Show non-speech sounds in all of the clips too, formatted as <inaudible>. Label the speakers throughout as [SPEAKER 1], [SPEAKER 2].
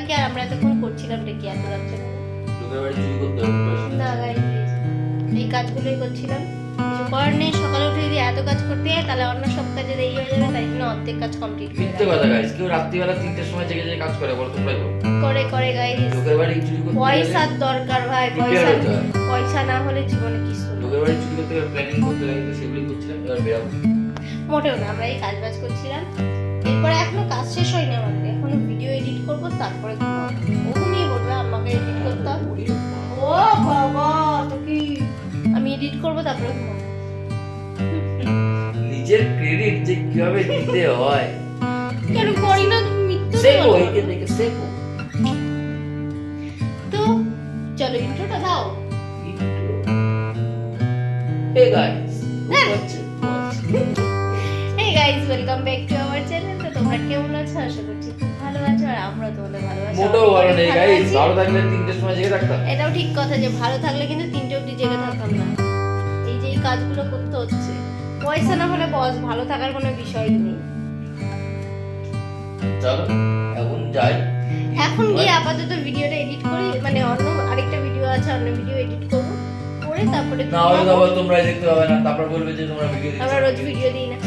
[SPEAKER 1] বাকি আর আমরা এতক্ষণ করছিলাম কি এত রাত্রে
[SPEAKER 2] পয়সা।
[SPEAKER 1] না গাইজ এই কাজগুলোই করছিলাম। কিছু করার নেই সকালে উঠে যদি এত কাজ করতে হয় তাহলে অন্য সব কাজে দেরি হয়ে যাবে তাই জন্য অর্ধেক কাজ কমপ্লিট করে
[SPEAKER 2] মিথ্যে কথা গাইস কেউ রাত্রিবেলা তিনটের সময় জেগে জেগে কাজ করে বলো তোমরাই বলো।
[SPEAKER 1] করে করে গাইজ
[SPEAKER 2] লোকের বাড়ি চুরি করতে
[SPEAKER 1] পয়সার দরকার ভাই পয়সা পয়সা না হলে জীবনে কিছু
[SPEAKER 2] লোকের বাড়ি চুরি করতে প্ল্যানিং করতে লাগে সেগুলি করছিলাম এবার বেরাবো।
[SPEAKER 1] মোটেও না আমরা এই কাজ বাজ করছিলাম। এরপরে এখনও কাজ শেষ হয়নি আমাদের এখনও করব তারপরে ঘুমিয়ে পড়বে আমাকে এডিট করতে ও বাবা তো কি? আমি এডিট করব তারপরে ঘুমাবো
[SPEAKER 2] নিজের ক্রেডিট যে কীভাবে দিতে হয়?
[SPEAKER 1] কেন করি না তুমি মিথ্যে বলো।
[SPEAKER 2] একে দেখে? শেখো
[SPEAKER 1] তো চলো ইন্ট্রোটা দাও।
[SPEAKER 2] Hey guys.
[SPEAKER 1] Hey guys welcome back তোমরা কেমন আছো? আশা করছি খুব ভালো আছো আর আমরা তোমাদের ভালোবাসি।
[SPEAKER 2] মোটেও ভালো নেই গাইস ভালো থাকলে তিনটের সময় জেগে থাকতাম।
[SPEAKER 1] এটাও ঠিক কথা যে ভালো থাকলে কিন্তু তিনটে অবধি জেগে থাকতাম না। এই যে এই কাজগুলো করতে হচ্ছে। পয়সা না হলে বস ভালো থাকার কোনো বিষয়ই নেই।
[SPEAKER 2] চলো এখন যাই।
[SPEAKER 1] এখন গিয়ে আপাতত ভিডিওটা এডিট করি। মানে অন্য আরেকটা ভিডিও আছে অন্য ভিডিও এডিট করব। করে তারপরে
[SPEAKER 2] না হলে। তোমরা দেখতে পাবে না। তারপর বলবে যে তোমরা ভিডিও
[SPEAKER 1] আমরা রোজ ভিডিও দিই না।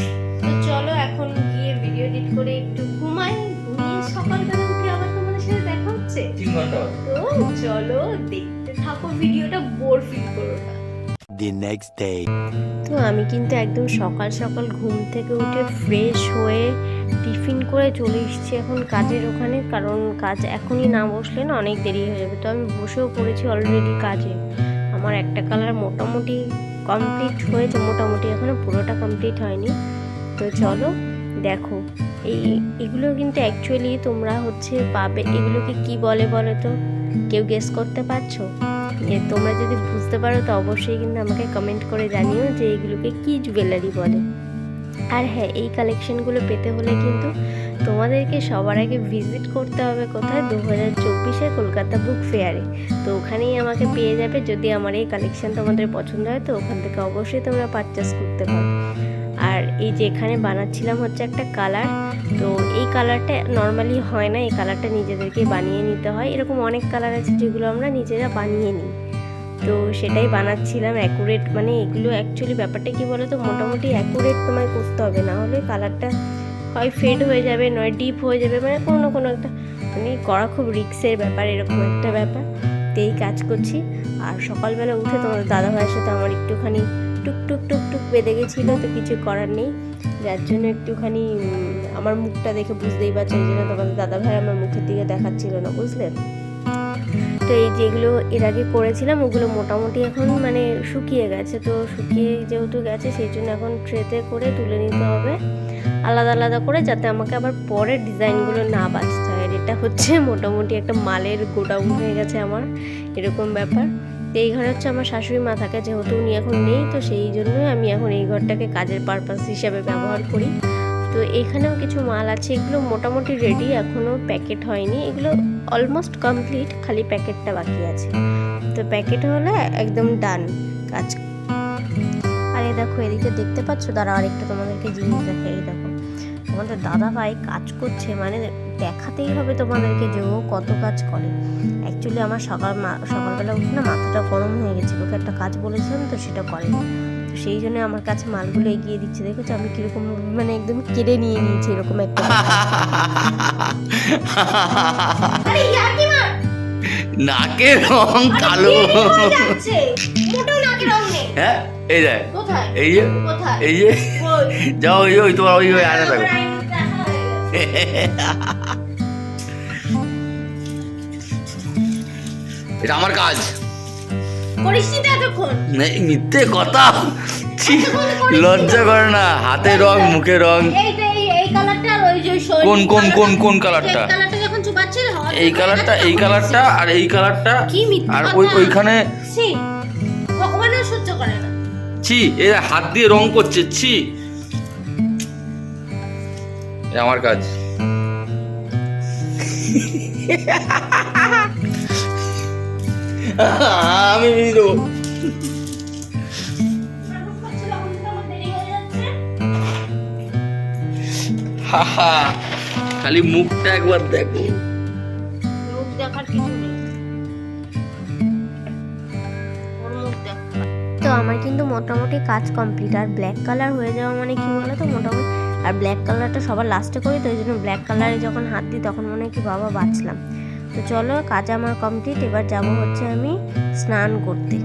[SPEAKER 1] তো চলো দেখতে থাকো ভিডিওটা বোর ফিল করো না।
[SPEAKER 3] The next day.
[SPEAKER 1] তো আমি কিন্তু একদম সকাল সকাল ঘুম থেকে উঠে ফ্রেশ হয়ে টিফিন করে চলে এসেছি এখন কাজের ওখানে কারণ কাজ এখনই না বসলে না অনেক দেরি হয়ে যাবে। তো আমি বসেও পড়েছি অলরেডি কাজে। আমার একটা কালার মোটামুটি কমপ্লিট হয়েছে মোটামুটি এখনও পুরোটা কমপ্লিট হয়নি। তো চলো দেখো। এই এগুলো কিন্তু অ্যাকচুয়ালি তোমরা হচ্ছে পাবে। এগুলোকে কি বলে বলো তো কেউ গেস করতে পারছ? এ তোমরা যদি বুঝতে পারো, তো অবশ্যই কিন্তু আমাকে কমেন্ট করে জানিও যে এগুলোকে কি জুয়েলারি বলে। আর হ্যাঁ এই কালেকশনগুলো পেতে হলে কিন্তু তোমাদেরকে সবার আগে ভিজিট করতে হবে কোথায়? দু হাজার চব্বিশে কলকাতা বুক ফেয়ারে তো ওখানেই আমাকে পেয়ে যাবে। যদি আমার এই কালেকশন তোমাদের পছন্দ হয়, তো ওখান থেকে অবশ্যই তোমরা পারচেস করতে পারো। এই যে এখানে বানাচ্ছিলাম হচ্ছে একটা কালার, তো এই কালারটা নর্মালি হয় না, এই কালারটা নিজেদেরকে বানিয়ে নিতে হয়। এরকম অনেক কালার আছে যেগুলো আমরা নিজেরা বানিয়ে নিই। তো সেটাই বানাচ্ছিলাম অ্যাকুরেট মানে এগুলো অ্যাকচুয়ালি ব্যাপারটা কি বলো তো মোটামুটি অ্যাকুরেট তোমায় করতে হবে, না হলে কালারটা হয় ফেড হয়ে যাবে, নয় ডিপ হয়ে যাবে মানে কোনো না কোনো একটা মানে করা খুব রিক্সের ব্যাপার, এরকম একটা ব্যাপার। তো এই কাজ করছি। আর সকালবেলা উঠে তোমাদের দাদা ভাইয়ের সাথে আমার একটুখানি টুক টুক বেঁধে গেছিল, তো কিছু করার নেই। যার জন্য একটুখানি আমার মুখটা দেখে বুঝতেই পারছ এই জন্য তোমাদের দাদা ভাই আমার মুখের দিকে দেখাচ্ছিল না বুঝলে তো এই যেগুলো এর আগে করেছিলাম, ওগুলো মোটামুটি এখন মানে শুকিয়ে গেছে। তো শুকিয়ে যেহেতু গেছে, সেই জন্য এখন ট্রেতে করে তুলে নিতে হবে। আলাদা আলাদা করে যাতে আমাকে আবার পরের ডিজাইনগুলো না বাঁচতে হয়। এটা হচ্ছে মোটামুটি একটা মালের গোডাউন হয়ে গেছে আমার, এরকম ব্যাপার। তো এই ঘরে হচ্ছে আমার শাশুড়ি মা থাকে, যেহেতু উনি এখন নেই, তো সেই জন্যই আমি এখন এই ঘরটাকে কাজের পারপাস হিসাবে ব্যবহার করি। তো এখানেও কিছু মাল আছে, এগুলো মোটামুটি রেডি এখনও প্যাকেট হয়নি। এগুলো অলমোস্ট কমপ্লিট খালি প্যাকেটটা বাকি আছে। তো প্যাকেট হলে একদম ডান কাজ। আর এই দেখো, এদিকে দেখতে পাচ্ছ? দাঁড়া আরেকটা তোমাদেরকে জিনিস দেখে এই দেখো। আমাদের দাদা ভাই কাজ করছে মানে দেখাতেই হবে তোমাদেরকে যে ও কত কাজ করে। অ্যাকচুয়ালি আমার সকাল মা- সকালবেলা উঠে না মাথাটা গরম হয়ে গেছে। ওকে একটা কাজ বলেছিলাম তো সেটা করেনি। তো সেই জন্য আমার কাছে মালগুলো এগিয়ে দিচ্ছে। দেখেছ? আমি কীরকম মানে একদম কেড়ে নিয়ে নিয়েছি এরকম একটা
[SPEAKER 2] নাকের রং কালো।
[SPEAKER 1] যাচ্ছে। মোটেও নাকি রং নেই।
[SPEAKER 2] হ্যাঁ? এই দেখ
[SPEAKER 1] কোথায়?
[SPEAKER 2] এই যে।
[SPEAKER 1] কোথায়?
[SPEAKER 2] এই যে। যাও ওই ওই তোমার ওই ওই আয়না দেখো। <laughs> এটা আমার কাজ।
[SPEAKER 1] করিসনি তো এতক্ষণ।
[SPEAKER 2] মিথ্যে কথা। ছি, লজ্জা করে না। হাতে রং মুখে রং। কোন কোন কোন কোন
[SPEAKER 1] কালারটা এই কালারটা
[SPEAKER 2] এই কালারটা আর এই কালারটা আর ওই ওইখানে
[SPEAKER 1] ছি ভগবানও সহ্য করে না।
[SPEAKER 2] ছি এ হাত দিয়ে রং করছে ছি। আমার কাজ। আমি বিরু খালি মুখটা একবার দেখো।
[SPEAKER 1] তো আমার কিন্তু মোটামুটি কাজ কমপ্লিট আর ব্ল্যাক কালার হয়ে যাওয়া মানে কি বলতো? তো মোটামুটি আর ব্ল্যাক কালারটা সবার লাস্টে করি তো ওই জন্য ব্ল্যাক কালারে যখন হাত দিই তখন মনে হয় কি বাবা বাঁচলাম। তো চলো, কাজ আমার কমপ্লিট এবার যাব হচ্ছে আমি স্নান করতে।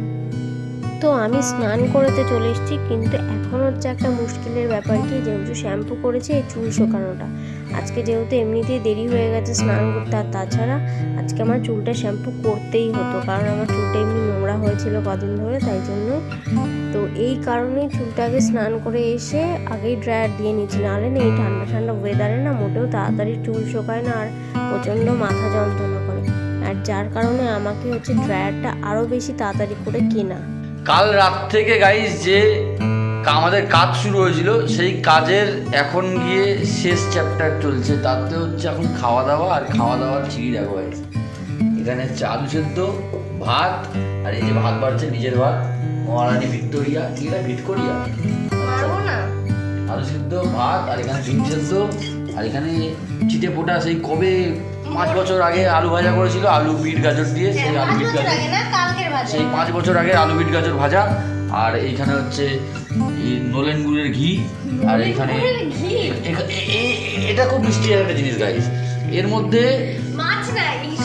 [SPEAKER 1] তো আমি স্নান করতে চলে এসেছি, কিন্তু এখন হচ্ছে একটা মুশকিলের ব্যাপার কি, যেহেতু শ্যাম্পু করেছি, এই চুল শোকানোটা। আজকে যেহেতু এমনিতেই দেরি হয়ে গেছে স্নান করতে, আর তাছাড়া আজকে আমার চুলটা শ্যাম্পু করতেই হতো, কারণ আমার চুলটা এমনি নোংরা হয়েছিল কদিন ধরে, তাই জন্য এই কারণেই চুলটাকে স্নান করে এসে আগেই ড্রায়ার দিয়ে নিচ্ছি নাহলে না এই ঠান্ডা ঠান্ডা ওয়েদারে না মোটেও তাড়াতাড়ি চুল শোকায় না আর প্রচণ্ড মাথা যন্ত্রণা করে। আর যার কারণে আমাকে হচ্ছে ড্রায়ারটা আরও বেশি তাড়াতাড়ি করে কেনা।
[SPEAKER 2] কাল রাত থেকে গাইস যে আমাদের কাজ শুরু হয়েছিল, সেই কাজের এখন গিয়ে শেষ চ্যাপ্টার চলছে। তাতে হচ্ছে এখন খাওয়া দাওয়া আর খাওয়া দাওয়ার ঠিকই দেখো এখানে আলু সেদ্ধ, ভাত, আর এই যে ভাত বাড়ছে, নিজের ভাত। মহারানী ভিক্টোরিয়া কি এটা ভিক্টোরিয়া।
[SPEAKER 1] মারবো না।
[SPEAKER 2] আলু সেদ্ধ ভাত আর এখানে ডিম সেদ্ধ। আর এখানে চিটে পোটা সেই কবে পাঁচ বছর আগে আলু ভাজা করেছিল আলু বিট গাজর দিয়ে সেই আলু বিট গাজর।
[SPEAKER 1] না কালকের
[SPEAKER 2] সেই পাঁচ বছর আগে আলু বিট গাজর ভাজা। আর এইখানে হচ্ছে নলেন গুড়ের ঘি আর এখানে এ- এ- এ- এটা খুব মিষ্টি একটা জিনিস গাইস এর মধ্যে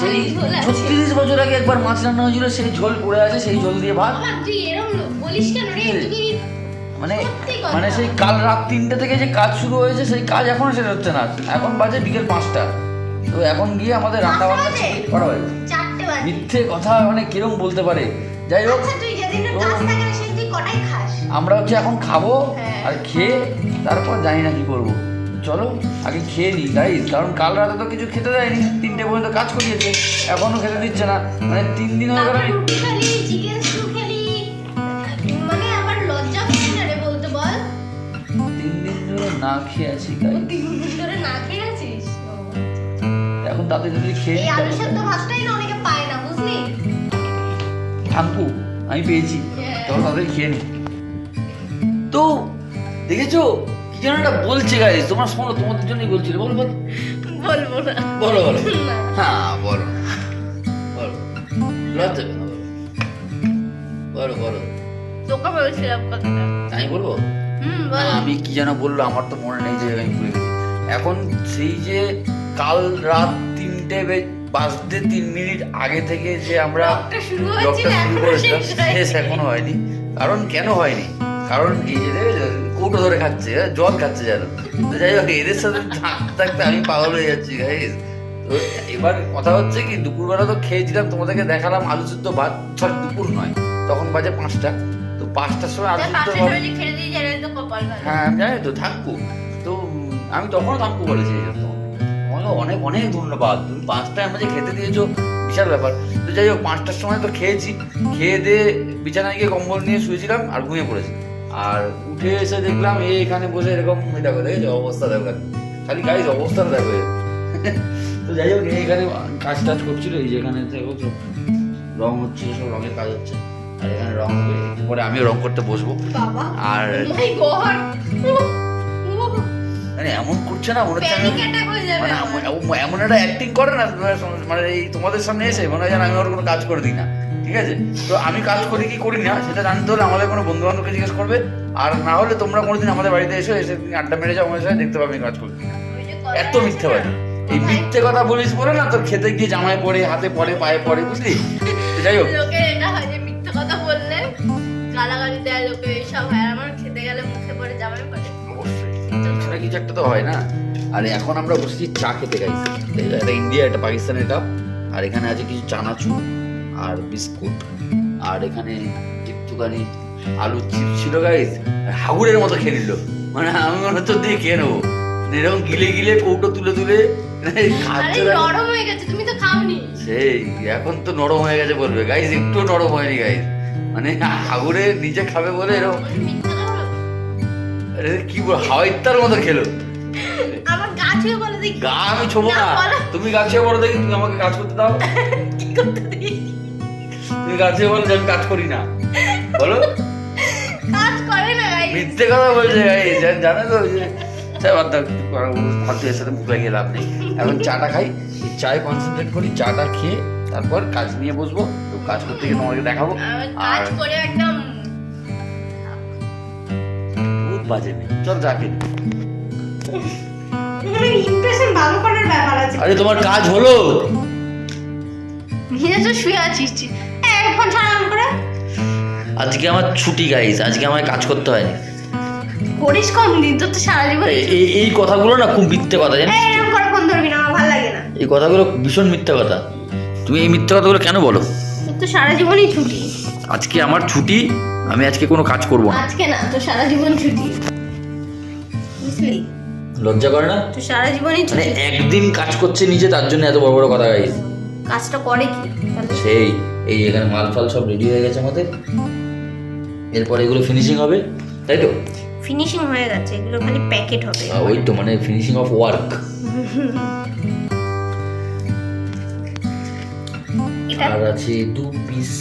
[SPEAKER 2] সেই ছত্রিশ বছর আগে একবার মাছ রান্না হয়েছিল সেই ঝোল পড়ে আছে সেই ঝোল দিয়ে ভাত। মানে মানে সেই কাল রাত তিনটে থেকে যে কাজ শুরু হয়েছে সেই কাজ এখনও শেষ হচ্ছে না। এখন বাজে বিকেল পাঁচটা। তো এখন গিয়ে আমাদের রান্না বান্না করা হয় মিথ্যে কথা মানে কিরম বলতে পারে? যাই হোক
[SPEAKER 1] আচ্ছা
[SPEAKER 2] আমরা হচ্ছে এখন খাব
[SPEAKER 1] হ্যাঁ।
[SPEAKER 2] আর খেয়ে তারপর জানি না কি করব। চলো আগে খেয়ে নিই গাইজ কারণ কাল রাতে তো কিছু খেতে দেয়নি। তিনটে পর্যন্ত কাজ করিয়েছে এখনও খেতে দিচ্ছে না। মানে তিন দিন হয়ে গেল
[SPEAKER 1] মানে না রে বলতে বল।
[SPEAKER 2] তিন দিন ধরে না খেয়ে আছি গাইজ
[SPEAKER 1] তিন দিন ধরে না খেয়ে আছিস?
[SPEAKER 2] এখন তাতে যদি খেয়ে
[SPEAKER 1] এই আলু সেদ্ধ ভাতটাই না অনেকে পায় না বুঝলি?
[SPEAKER 2] থাকব আমি পেয়েছি।
[SPEAKER 1] হ্যাঁ।
[SPEAKER 2] চলো তাদের খেয়ে নি তো দেখেছ? যেন একটা বলছে গাইজ তোমার শোনো তোমাদের জন্যই বলছিল বলো বলো।
[SPEAKER 1] বলব না।
[SPEAKER 2] বলো বলো। হ্যাঁ বলো। বলো। লজ্জা কেন বলো। বলো বলো।
[SPEAKER 1] তোকে বলছিলাম কথাটা।
[SPEAKER 2] আমি বলব? আমি কি যেন বলল আমার তো মনে নেই যে আমি ভুলে গেছি। এখন সেই যে কাল রাত তিনটে বাজতে তিন মিনিট আগে থেকে যে আমরা
[SPEAKER 1] শুরু
[SPEAKER 2] করেছিলাম
[SPEAKER 1] শেষ
[SPEAKER 2] এখনও হয়নি। কারণ কেন হয়নি? কারণ যে কৌটো ধরে খাচ্ছে জল খাচ্ছে যেন। তো যাই হোক এদের সাথে থাকতে আমি পাগল হয়ে যাচ্ছি গাইস তো এবার কথা হচ্ছে কি দুপুরবেলা তো খেয়েছিলাম তোমাদেরকে দেখালাম আলু সিদ্ধ ভাত। সরি দুপুর নয় তখন বাজে পাঁচটা। তো পাঁচটার সময় আলু সিদ্ধ ভাত হ্যাঁ জানি তো থাকব। তো আমি তখনও থাকব বলেছি তোমাকে অনেক অনেক ধন্যবাদ। তুমি পাঁচটায় আমাকে খেতে দিয়েছ বিশাল ব্যাপার। তো যাই হোক পাঁচটার সময় তো খেয়েছি। খেয়ে দিয়ে বিছানায় গিয়ে কম্বল নিয়ে শুয়েছিলাম আর ঘুমিয়ে পড়েছি। আর উঠে এসে দেখলাম এই এখানে বসে এরকম দেখো দেখেছ অবস্থা দেখো খালি গাইজ অবস্থাটা দেখো তো যাই হোক এখানে কাজ টাজ করছিল এই যে এখানে দেখো তো রং হচ্ছিল সব রঙের কাজ হচ্ছে আর এখানে রং হবে একটু পরে আমিও রং করতে বসবো। আর মানে এমন করছে না মনে হচ্ছে মানে এমন- এমন একটা অ্যাক্টিং করে না মানে এই তোমাদের সামনে এসে মনে হয় আমি ওর কোনো কাজ করে দিই না। ঠিক আছে? তো আমি কাজ করি কি করি না সেটা জানতে হলে আমাদের কোনো বন্ধু বান্ধবকে জিজ্ঞেস করবে। আর না হলে তোমরা কোনোদিন আমাদের বাড়িতে এসো এসে তুমি আড্ডা মেরে যাও আমাদের সাথে দেখতে পাবে কাজ করি এত
[SPEAKER 1] আছে
[SPEAKER 2] মিথ্যে
[SPEAKER 1] না,
[SPEAKER 2] এই মিথ্যে কথা বলিস বলে না তোর খেতে গিয়ে জামায় পড়ে হাতে পড়ে পায়ে পড়ে বুঝলি? যাই হোক।
[SPEAKER 1] লোকে এটা যে মিথ্যে কথা বললে গালাগালি দেয় লোকে এইসব হয়। আমার খেতে গেলে মুখে পড়ে জামাই পড়ে
[SPEAKER 2] অবশ্যই। কিছু একটা তো হয় না। আর এখন আমরা বসেছি চা খেতে গাইছি এটা ইন্ডিয়া এটা পাকিস্তানের কাপ আর এখানে আছে কিছু চানাচুর। আর বিস্কুট আর এখানে একটুখানি আলু চিপস ছিল গাইস হাগুরের মতো খেয়ে নিল। মানে আমি মনে হচ্ছে দিয়ে খেয়ে নেব। মানে এরকম গিলে গিলে কৌটো তুলে তুলে খাচ্ছে
[SPEAKER 1] নরম হয়ে গেছে তুমি তো খাওনি।
[SPEAKER 2] সেই এখন তো নরম হয়ে গেছে বলবে। গাইস একটু নরম হয়নি গাইস মানে হাগুরে নিজে খাবে বলে এরকম। কি বল হাওয়াইত্তার মতো খেলো।
[SPEAKER 1] গা
[SPEAKER 2] আমি ছোবো
[SPEAKER 1] না।
[SPEAKER 2] তুমি গাছে বলো দেখি তুমি আমাকে কাজ করতে দাও। <laughs>
[SPEAKER 1] কি করতে
[SPEAKER 2] তুমি গাছে বলো আমি কাজ করি না। বলো।
[SPEAKER 1] কাজ করে না
[SPEAKER 2] মিথ্যে কথা বলছে জানো তো চা বাদ দাও ফালতু এর সাথে মুখ লাগিয়ে লাভ নেই। এখন চাটা খাই চায় কনসেন্ট্রেট করি চাটা খেয়ে তারপর কাজ নিয়ে বসবো তো কাজ করতে গিয়ে তোমাকে দেখাবো। আর
[SPEAKER 1] করে একদম
[SPEAKER 2] বাজে মেয়ে। চল যাকে
[SPEAKER 1] এখানে ইমপ্রেশন ভালো করার ব্যাপার আছে।
[SPEAKER 2] আরে তোমার কাজ হলো?
[SPEAKER 1] তো শুয়ে আছিস এখন ছাড়াম করে।
[SPEAKER 2] আজকে আমার ছুটি গাইস আজকে আমার কাজ করতে হয়নি।
[SPEAKER 1] করিস কম দিন তো সারা জীবন
[SPEAKER 2] এই- এই কথাগুলো না খুব মিথ্যে কথা জানিস?
[SPEAKER 1] এই, এরকম করে ফোন ধরবি না আমার ভালো লাগে না।
[SPEAKER 2] এই কথাগুলো ভীষণ মিথ্যে কথা। তুমি এই মিথ্যে কথাগুলো কেন বলো?
[SPEAKER 1] তো সারা জীবনই ছুটি।
[SPEAKER 2] আজকে আমার ছুটি আমি আজকে কোনো কাজ করব না।
[SPEAKER 1] আজকে না তো সারা জীবন ছুটি। বুঝলি?
[SPEAKER 2] লজ্জা করে না?
[SPEAKER 1] তো সারা জীবনই
[SPEAKER 2] মানে
[SPEAKER 1] ছুটি।
[SPEAKER 2] একদিন কাজ করছে নিজে তার জন্য এত বড় বড় কথা গাইস
[SPEAKER 1] কাজটা করে কি?
[SPEAKER 2] সেই। এই এখানে মাল ফাল সব রেডি হয়ে গেছে আমাদের। এরপর এগুলো ফিনিশিং হবে তাই তো?
[SPEAKER 1] ফিনিশিং হয়ে গেছে এগুলো খালি প্যাকেট হবে।
[SPEAKER 2] ওই তো মানে ফিনিশিং অফ ওয়ার্ক আর আছে দু পিস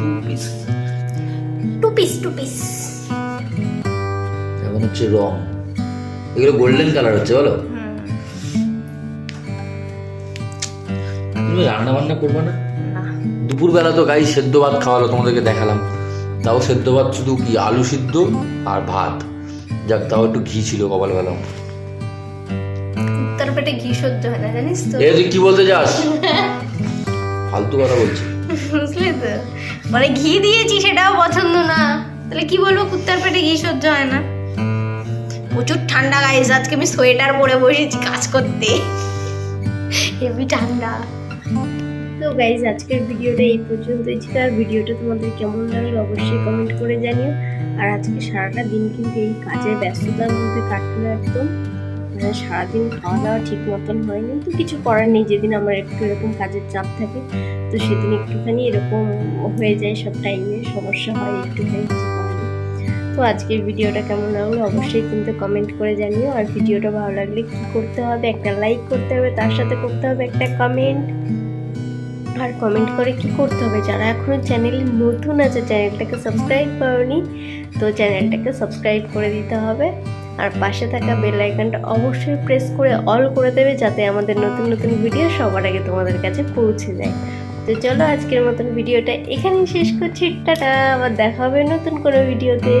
[SPEAKER 2] দু piece
[SPEAKER 1] two piece two piece
[SPEAKER 2] এখন হচ্ছে রং। এগুলো গোল্ডেন কালার হচ্ছে বলো? তুমি রান্না বান্না করবে না? দুপুরবেলা তো গাই সেদ্ধ ভাত খাওয়ালো তোমাদেরকে দেখালাম। তাও সেদ্ধ ভাত শুধু কি আলু সিদ্ধ আর ভাত? যাক তাও একটু ঘি ছিল কপালবেলা।
[SPEAKER 1] উত্তর পেটে ঘি সহ্য হয় না জানিস তো?
[SPEAKER 2] তুই কি বলতে যাস <laughs> ফালতু কথা বলছি।
[SPEAKER 1] বুঝলি তো? মানে ঘি দিয়েছি সেটাও পছন্দ না। তাহলে কি বলব কুত্তার পেটে ঘি সহ্য হয় না। প্রচুর ঠান্ডা গাইজ আজকে আমি সোয়েটার পরে বসেছি কাজ করতে। <laughs> হেভি ঠান্ডা। তো গাইজ আজকের ভিডিওটা এই পর্যন্তই ছিল। আর ভিডিওটা তোমাদের কেমন লাগল অবশ্যই কমেন্ট করে জানিও। আর আজকে সারাটা দিন কিন্তু এই কাজের ব্যস্ততার মধ্যে কাটলো একদম। মানে সারাদিন খাওয়া দাওয়া ঠিক মতন হয়নি। তো কিছু করার নেই, যেদিন আমার একটু এরকম কাজের চাপ থাকে, তো সেদিন একটুখানি এরকম হয়ে যায় সব টাইমে সমস্যা হয় করার তো আজকের ভিডিওটা কেমন লাগল অবশ্যই কিন্তু কমেন্ট করে জানিও। আর ভিডিওটা ভালো লাগলে কি করতে হবে? একটা লাইক করতে হবে, তার সাথে করতে হবে একটা কমেন্ট আর কমেন্ট করে কি করতে হবে যারা এখনও চ্যানেলে নতুন আছে চ্যানেলটাকে সাবস্ক্রাইব করনি, তো চ্যানেলটাকে সাবস্ক্রাইব করে দিতে হবে। আর পাশে থাকা বেল আইকনটা অবশ্যই প্রেস করে অল করে দেবে যাতে আমাদের নতুন নতুন ভিডিও সবার আগে তোমাদের কাছে পৌঁছে যায়। তো চলো আজকের মতন ভিডিওটা এখানেই শেষ করছি। টাটা, আবার দেখা হবে নতুন কোনো ভিডিওতে